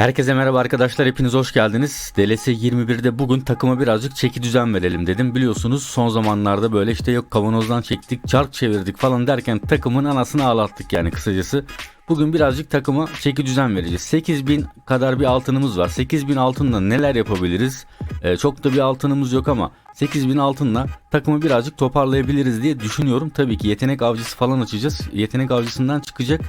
Herkese merhaba arkadaşlar hepiniz hoş geldiniz. DLS 21'de bugün takıma birazcık çeki düzen verelim dedim. Biliyorsunuz son zamanlarda böyle işte yok kavanozdan çektik, çark çevirdik falan derken takımın anasını ağlattık yani kısacası. Bugün birazcık takıma çeki düzen vereceğiz. 8000 kadar bir altınımız var. 8000 altınla neler yapabiliriz? Ee, çok da bir altınımız yok ama 8000 altınla takımı birazcık toparlayabiliriz diye düşünüyorum. Tabii ki yetenek avcısı falan açacağız. Yetenek avcısından çıkacak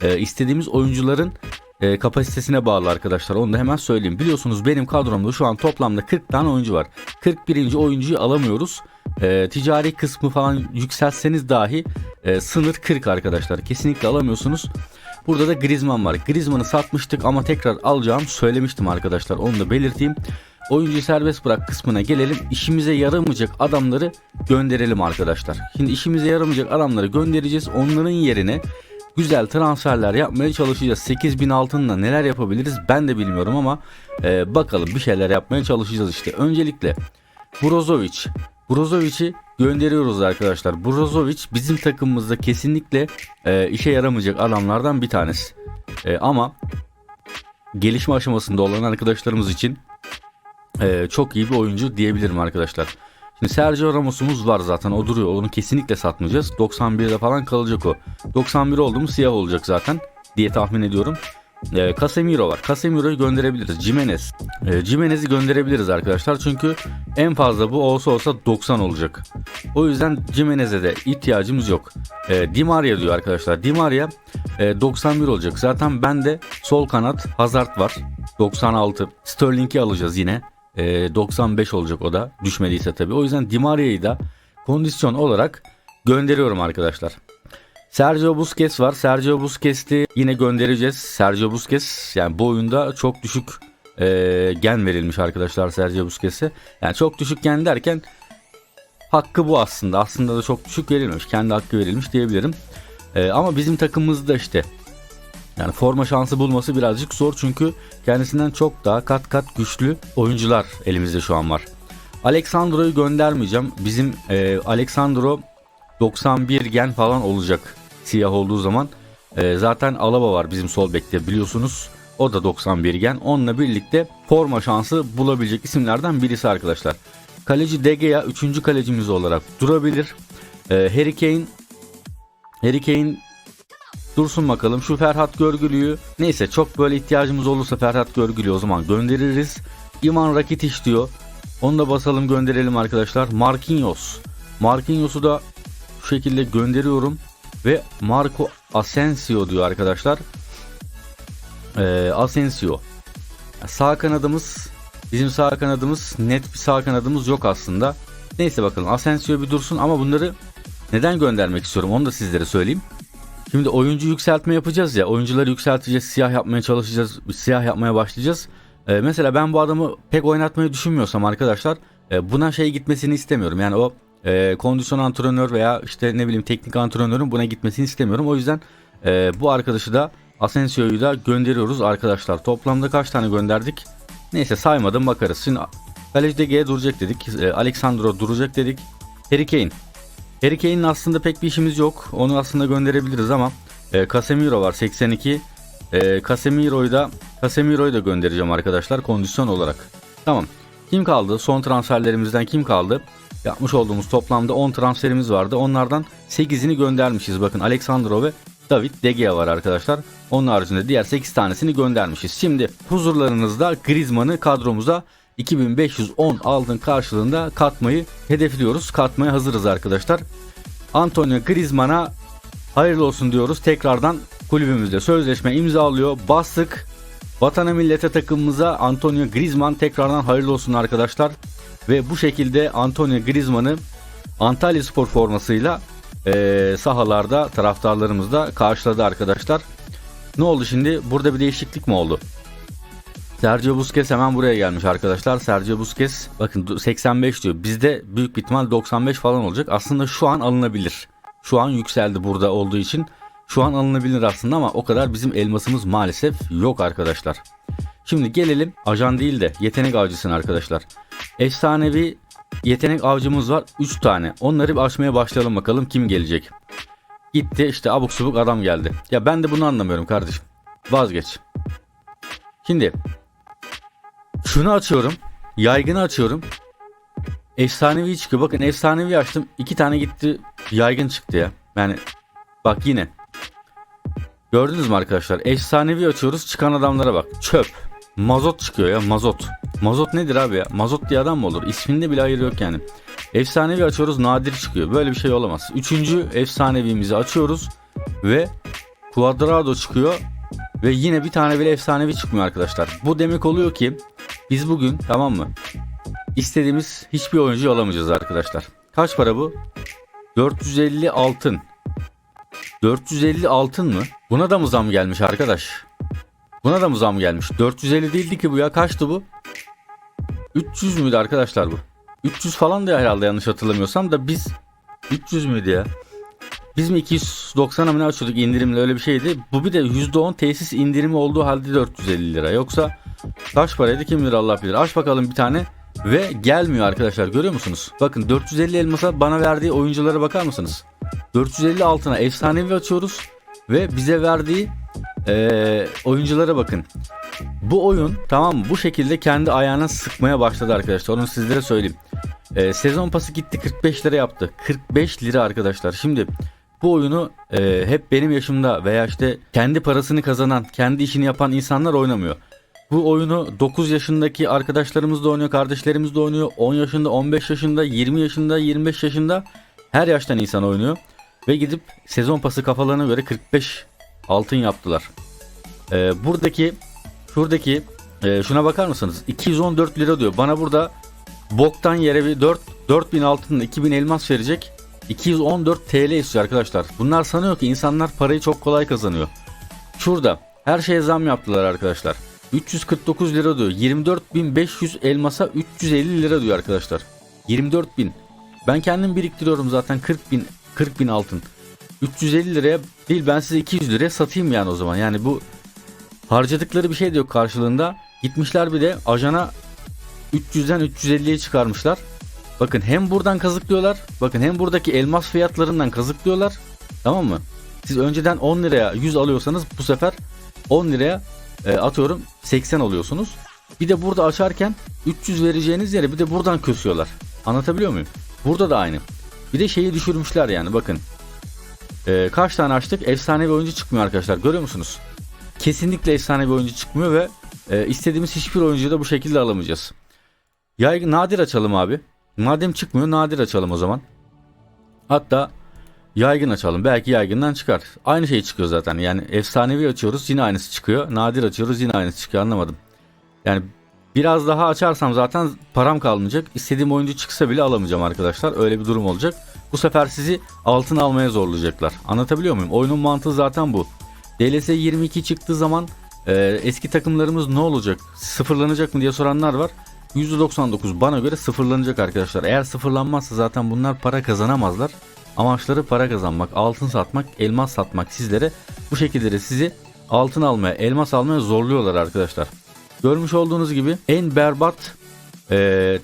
e, istediğimiz oyuncuların e, kapasitesine bağlı arkadaşlar. Onu da hemen söyleyeyim. Biliyorsunuz benim kadromda şu an toplamda 40 tane oyuncu var. 41. oyuncuyu alamıyoruz. E, ticari kısmı falan yükseltseniz dahi e, sınır 40 arkadaşlar. Kesinlikle alamıyorsunuz. Burada da Griezmann var. Griezmann'ı satmıştık ama tekrar alacağım söylemiştim arkadaşlar. Onu da belirteyim. Oyuncuyu serbest bırak kısmına gelelim. İşimize yaramayacak adamları gönderelim arkadaşlar. Şimdi işimize yaramayacak adamları göndereceğiz. Onların yerine güzel transferler yapmaya çalışacağız. 8000 altınla neler yapabiliriz ben de bilmiyorum ama e, bakalım bir şeyler yapmaya çalışacağız işte. Öncelikle Brozovic. Brozovic'i gönderiyoruz arkadaşlar. Brozovic bizim takımımızda kesinlikle e, işe yaramayacak adamlardan bir tanesi. E, ama gelişme aşamasında olan arkadaşlarımız için e, çok iyi bir oyuncu diyebilirim arkadaşlar. Şimdi Sergio Ramos'umuz var zaten o duruyor. Onu kesinlikle satmayacağız. 91'de falan kalacak o. 91 oldu mu siyah olacak zaten diye tahmin ediyorum. E, Casemiro var. Casemiro'yu gönderebiliriz. Jimenez. E, Jimenez'i gönderebiliriz arkadaşlar. Çünkü en fazla bu olsa olsa 90 olacak. O yüzden Jimenez'e de ihtiyacımız yok. E, Di Maria diyor arkadaşlar. Di Maria e, 91 olacak. Zaten bende sol kanat Hazard var. 96. Sterling'i alacağız yine. E, 95 olacak o da. Düşmediyse tabii. O yüzden Di Maria'yı da kondisyon olarak gönderiyorum arkadaşlar. Sergio Busquets var. Sergio Busquets'i yine göndereceğiz. Sergio Busquets yani bu oyunda çok düşük e, gen verilmiş arkadaşlar Sergio Busquets'e. Yani çok düşük gen derken hakkı bu aslında. Aslında da çok düşük verilmemiş. Kendi hakkı verilmiş diyebilirim. E, ama bizim takımımızda işte yani forma şansı bulması birazcık zor çünkü kendisinden çok daha kat kat güçlü oyuncular elimizde şu an var. Alexandro'yu göndermeyeceğim. Bizim e, Alexandro 91 gen falan olacak siyah olduğu zaman. E, zaten Alaba var bizim sol bekte biliyorsunuz. O da 91 gen. Onunla birlikte forma şansı bulabilecek isimlerden birisi arkadaşlar. Kaleci De Gea 3. kalecimiz olarak durabilir. E, Harry Kane Harry Kane dursun bakalım. Şu Ferhat Görgülü'yü neyse çok böyle ihtiyacımız olursa Ferhat Görgülü'yü o zaman göndeririz. Iman Rakitic diyor. Onu da basalım gönderelim arkadaşlar. Marquinhos. Marquinhos'u da şu şekilde gönderiyorum. Ve Marco Asensio diyor arkadaşlar. Ee, Asensio. Sağ kanadımız bizim sağ kanadımız net bir sağ kanadımız yok aslında. Neyse bakalım Asensio bir dursun ama bunları neden göndermek istiyorum onu da sizlere söyleyeyim. Şimdi oyuncu yükseltme yapacağız ya. Oyuncuları yükselteceğiz, siyah yapmaya çalışacağız, siyah yapmaya başlayacağız. Ee, mesela ben bu adamı pek oynatmayı düşünmüyorsam arkadaşlar e, buna şey gitmesini istemiyorum. Yani o e, kondisyon antrenör veya işte ne bileyim teknik antrenörün buna gitmesini istemiyorum. O yüzden e, bu arkadaşı da Asensio'yu da gönderiyoruz arkadaşlar. Toplamda kaç tane gönderdik? Neyse saymadım bakarız. Şimdi Kaleci DG'ye duracak dedik. E, Alexandro duracak dedik. Harry Kane. Harry Kane'in aslında pek bir işimiz yok. Onu aslında gönderebiliriz ama e, Casemiro var 82. E, Casemiro'yu da Casemiro'yu da göndereceğim arkadaşlar kondisyon olarak. Tamam. Kim kaldı? Son transferlerimizden kim kaldı? Yapmış olduğumuz toplamda 10 transferimiz vardı. Onlardan 8'ini göndermişiz. Bakın Alexandro ve David De Gea var arkadaşlar. Onun haricinde diğer 8 tanesini göndermişiz. Şimdi huzurlarınızda Griezmann'ı kadromuza 2510 altın karşılığında katmayı hedefliyoruz. Katmaya hazırız arkadaşlar. Antonio Griezmann'a hayırlı olsun diyoruz. Tekrardan kulübümüzde sözleşme imzalıyor. Bastık. Vatana millete takımımıza Antonio Griezmann tekrardan hayırlı olsun arkadaşlar. Ve bu şekilde Antonio Griezmann'ı Antalya Spor formasıyla eee, sahalarda taraftarlarımız da karşıladı arkadaşlar. Ne oldu şimdi? Burada bir değişiklik mi oldu? Sergio Busquets hemen buraya gelmiş arkadaşlar. Sergio Busquets bakın 85 diyor. Bizde büyük bir ihtimal 95 falan olacak. Aslında şu an alınabilir. Şu an yükseldi burada olduğu için. Şu an alınabilir aslında ama o kadar bizim elmasımız maalesef yok arkadaşlar. Şimdi gelelim ajan değil de yetenek avcısına arkadaşlar. Efsanevi yetenek avcımız var 3 tane. Onları bir açmaya başlayalım bakalım kim gelecek. Gitti işte abuk subuk adam geldi. Ya ben de bunu anlamıyorum kardeşim. Vazgeç. Şimdi şunu açıyorum. Yaygını açıyorum. Efsanevi çıkıyor. Bakın efsanevi açtım. iki tane gitti. Yaygın çıktı ya. Yani bak yine. Gördünüz mü arkadaşlar? Efsanevi açıyoruz. Çıkan adamlara bak. Çöp. Mazot çıkıyor ya mazot. Mazot nedir abi ya? Mazot diye adam mı olur? İsminde bile hayır yok yani. Efsanevi açıyoruz nadir çıkıyor. Böyle bir şey olamaz. Üçüncü efsanevimizi açıyoruz. Ve Quadrado çıkıyor. Ve yine bir tane bile efsanevi çıkmıyor arkadaşlar. Bu demek oluyor ki biz bugün tamam mı? İstediğimiz hiçbir oyuncu alamayacağız arkadaşlar. Kaç para bu? 450 altın. 450 altın mı? Buna da mı zam gelmiş arkadaş? Buna da mı zam gelmiş? 450 değildi ki bu ya. Kaçtı bu? 300 müydü arkadaşlar bu? 300 falan da herhalde yanlış hatırlamıyorsam da biz 300 müydü ya? Biz mi 290'a mı ne açıyorduk indirimli öyle bir şeydi. Bu bir de %10 tesis indirimi olduğu halde 450 lira. Yoksa kaç paraydı kim bilir Allah bilir. Aç bakalım bir tane ve gelmiyor arkadaşlar görüyor musunuz? Bakın 450 elmasa bana verdiği oyunculara bakar mısınız? 450 altına efsanevi açıyoruz ve bize verdiği eee, oyunculara bakın. Bu oyun tamam? Bu şekilde kendi ayağına sıkmaya başladı arkadaşlar. Onu sizlere söyleyeyim. Ee, sezon pası gitti 45 lira yaptı. 45 lira arkadaşlar. Şimdi bu oyunu e, hep benim yaşımda veya işte kendi parasını kazanan, kendi işini yapan insanlar oynamıyor. Bu oyunu 9 yaşındaki arkadaşlarımız da oynuyor, kardeşlerimiz de oynuyor. 10 yaşında, 15 yaşında, 20 yaşında, 25 yaşında her yaştan insan oynuyor. Ve gidip sezon pası kafalarına göre 45 altın yaptılar. Ee, buradaki şuradaki e, şuna bakar mısınız? 214 lira diyor. Bana burada boktan yere bir 4 4000 altın 2000 elmas verecek. 214 TL istiyor arkadaşlar. Bunlar sanıyor ki insanlar parayı çok kolay kazanıyor. Şurada her şeye zam yaptılar arkadaşlar. 349 lira diyor. 24.500 elmasa 350 lira diyor arkadaşlar. 24.000. Ben kendim biriktiriyorum zaten 40.000 40.000 altın. 350 liraya değil ben size 200 liraya satayım yani o zaman. Yani bu harcadıkları bir şey de yok karşılığında. Gitmişler bir de ajana 300'den 350'ye çıkarmışlar. Bakın hem buradan kazıklıyorlar. Bakın hem buradaki elmas fiyatlarından kazıklıyorlar. Tamam mı? Siz önceden 10 liraya 100 alıyorsanız bu sefer 10 liraya e, atıyorum 80 alıyorsunuz. Bir de burada açarken 300 vereceğiniz yere bir de buradan kösüyorlar. Anlatabiliyor muyum? Burada da aynı. Bir de şeyi düşürmüşler yani bakın. E, kaç tane açtık? Efsane bir oyuncu çıkmıyor arkadaşlar. Görüyor musunuz? Kesinlikle efsane bir oyuncu çıkmıyor ve e, istediğimiz hiçbir oyuncuyu da bu şekilde alamayacağız. Yaygın nadir açalım abi. Madem çıkmıyor nadir açalım o zaman. Hatta yaygın açalım. Belki yaygından çıkar. Aynı şey çıkıyor zaten. Yani efsanevi açıyoruz yine aynısı çıkıyor. Nadir açıyoruz yine aynısı çıkıyor anlamadım. Yani biraz daha açarsam zaten param kalmayacak. İstediğim oyuncu çıksa bile alamayacağım arkadaşlar. Öyle bir durum olacak. Bu sefer sizi altın almaya zorlayacaklar. Anlatabiliyor muyum? Oyunun mantığı zaten bu. DLS 22 çıktığı zaman e, eski takımlarımız ne olacak? Sıfırlanacak mı diye soranlar var. %99 bana göre sıfırlanacak arkadaşlar. Eğer sıfırlanmazsa zaten bunlar para kazanamazlar. Amaçları para kazanmak, altın satmak, elmas satmak sizlere bu şekilde de sizi altın almaya, elmas almaya zorluyorlar arkadaşlar. Görmüş olduğunuz gibi en berbat e,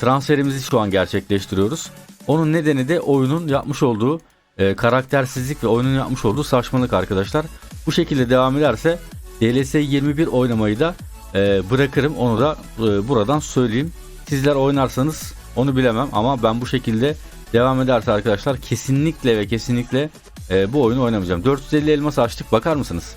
transferimizi şu an gerçekleştiriyoruz. Onun nedeni de oyunun yapmış olduğu e, karaktersizlik ve oyunun yapmış olduğu saçmalık arkadaşlar. Bu şekilde devam ederse DLS 21 oynamayı da e, bırakırım onu da e, buradan söyleyeyim. Sizler oynarsanız onu bilemem ama ben bu şekilde devam ederse arkadaşlar kesinlikle ve kesinlikle e, bu oyunu oynamayacağım. 450 elmas açtık bakar mısınız?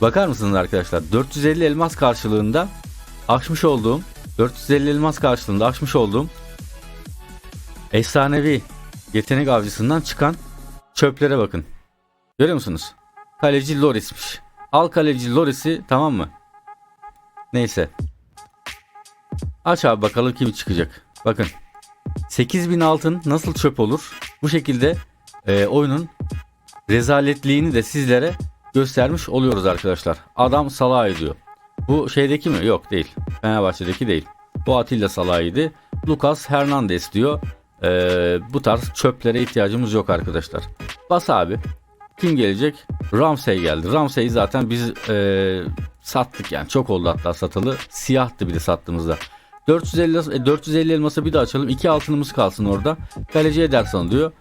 Bakar mısınız arkadaşlar? 450 elmas karşılığında açmış olduğum 450 elmas karşılığında açmış olduğum efsanevi yetenek avcısından çıkan çöplere bakın. Görüyor musunuz? Kaleci Loris'miş. Al kaleci Loris'i tamam mı? Neyse. Aç abi bakalım kim çıkacak. Bakın. 8000 altın nasıl çöp olur? Bu şekilde e, oyunun rezaletliğini de sizlere göstermiş oluyoruz arkadaşlar. Adam Salah ediyor. Bu şeydeki mi? Yok değil. Fenerbahçe'deki değil. Bu Atilla Salah'ydı. Lucas Hernandez diyor. E, bu tarz çöplere ihtiyacımız yok arkadaşlar. Bas abi. Kim gelecek? Ramsey geldi. Ramsey'i zaten biz e, sattık yani. Çok oldu hatta satılı. Siyahtı bir de sattığımızda. 450, e, 450 elması bir de açalım. 2 altınımız kalsın orada. Kaleci Ederson diyor.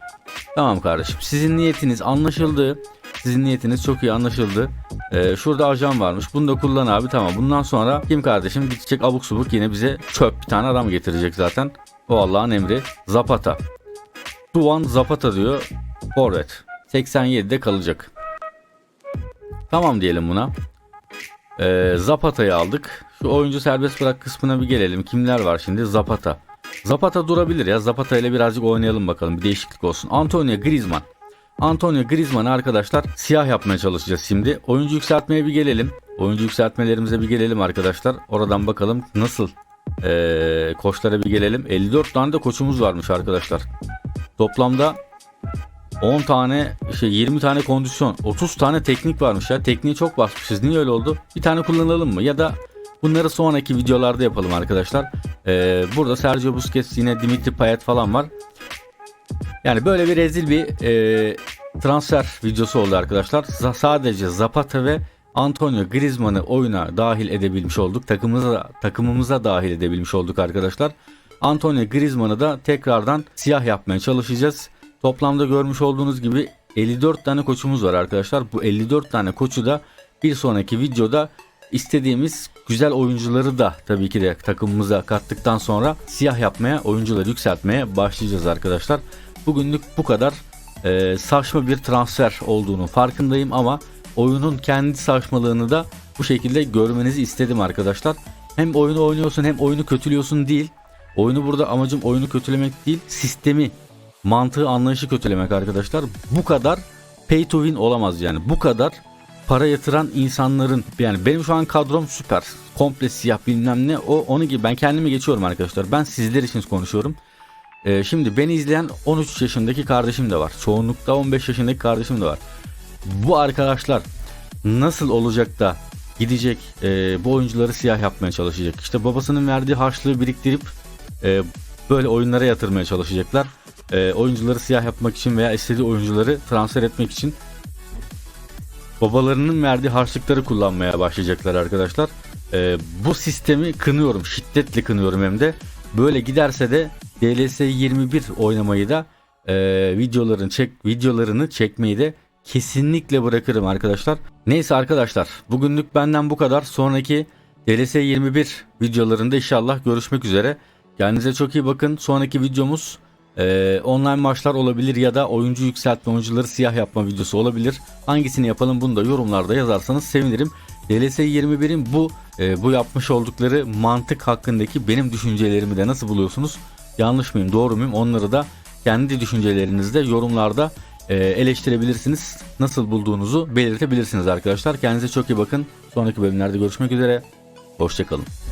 Tamam kardeşim. Sizin niyetiniz anlaşıldı. Sizin niyetiniz çok iyi anlaşıldı. Ee, şurada ajan varmış. Bunu da kullan abi tamam. Bundan sonra kim kardeşim gidecek abuk subuk yine bize çöp bir tane adam getirecek zaten. O Allah'ın emri. Zapata. Duvan Zapata diyor. Forvet. 87'de kalacak. Tamam diyelim buna. Ee, Zapata'yı aldık. Şu oyuncu serbest bırak kısmına bir gelelim. Kimler var şimdi? Zapata. Zapata durabilir ya. Zapata ile birazcık oynayalım bakalım. Bir değişiklik olsun. Antonio Griezmann. Antonio Griezmann'ı arkadaşlar siyah yapmaya çalışacağız şimdi. Oyuncu yükseltmeye bir gelelim. Oyuncu yükseltmelerimize bir gelelim arkadaşlar. Oradan bakalım nasıl ee, koçlara bir gelelim. 54 tane de koçumuz varmış arkadaşlar. Toplamda 10 tane şey 20 tane kondisyon 30 tane teknik varmış ya. Tekniği çok basmışız. Niye öyle oldu? Bir tane kullanalım mı? Ya da bunları sonraki videolarda yapalım arkadaşlar. Ee, burada Sergio Busquets yine Dimitri Payet falan var. Yani böyle bir rezil bir e, transfer videosu oldu arkadaşlar. Z- sadece Zapata ve Antonio Griezmann'ı oyuna dahil edebilmiş olduk. Takımımıza takımımıza dahil edebilmiş olduk arkadaşlar. Antonio Griezmann'ı da tekrardan siyah yapmaya çalışacağız Toplamda görmüş olduğunuz gibi 54 tane koçumuz var arkadaşlar. Bu 54 tane koçu da bir sonraki videoda istediğimiz güzel oyuncuları da tabii ki de takımımıza kattıktan sonra siyah yapmaya, oyuncuları yükseltmeye başlayacağız arkadaşlar. Bugünlük bu kadar Ee, saçma bir transfer olduğunu farkındayım ama oyunun kendi saçmalığını da bu şekilde görmenizi istedim arkadaşlar. Hem oyunu oynuyorsun hem oyunu kötülüyorsun değil. Oyunu burada amacım oyunu kötülemek değil, sistemi mantığı anlayışı kötülemek arkadaşlar. Bu kadar pay to win olamaz yani. Bu kadar para yatıran insanların yani benim şu an kadrom süper. Komple siyah bilmem ne. O onu gibi ben kendimi geçiyorum arkadaşlar. Ben sizler için konuşuyorum. Ee, şimdi beni izleyen 13 yaşındaki kardeşim de var. Çoğunlukta 15 yaşındaki kardeşim de var. Bu arkadaşlar nasıl olacak da gidecek e, bu oyuncuları siyah yapmaya çalışacak. İşte babasının verdiği harçlığı biriktirip e, böyle oyunlara yatırmaya çalışacaklar e, oyuncuları siyah yapmak için veya istediği oyuncuları transfer etmek için babalarının verdiği harçlıkları kullanmaya başlayacaklar arkadaşlar. E, bu sistemi kınıyorum, şiddetle kınıyorum hem de. Böyle giderse de DLS 21 oynamayı da e, videoların çek videolarını çekmeyi de kesinlikle bırakırım arkadaşlar. Neyse arkadaşlar, bugünlük benden bu kadar. Sonraki DLS 21 videolarında inşallah görüşmek üzere. Kendinize çok iyi bakın. Sonraki videomuz ee, online maçlar olabilir ya da oyuncu yükseltme, oyuncuları siyah yapma videosu olabilir. Hangisini yapalım bunu da yorumlarda yazarsanız sevinirim. DLS 21'in bu e, bu yapmış oldukları mantık hakkındaki benim düşüncelerimi de nasıl buluyorsunuz? Yanlış mıyım, doğru muyum? Onları da kendi düşüncelerinizde yorumlarda e, eleştirebilirsiniz. Nasıl bulduğunuzu belirtebilirsiniz arkadaşlar. Kendinize çok iyi bakın. Sonraki bölümlerde görüşmek üzere. Hoşçakalın.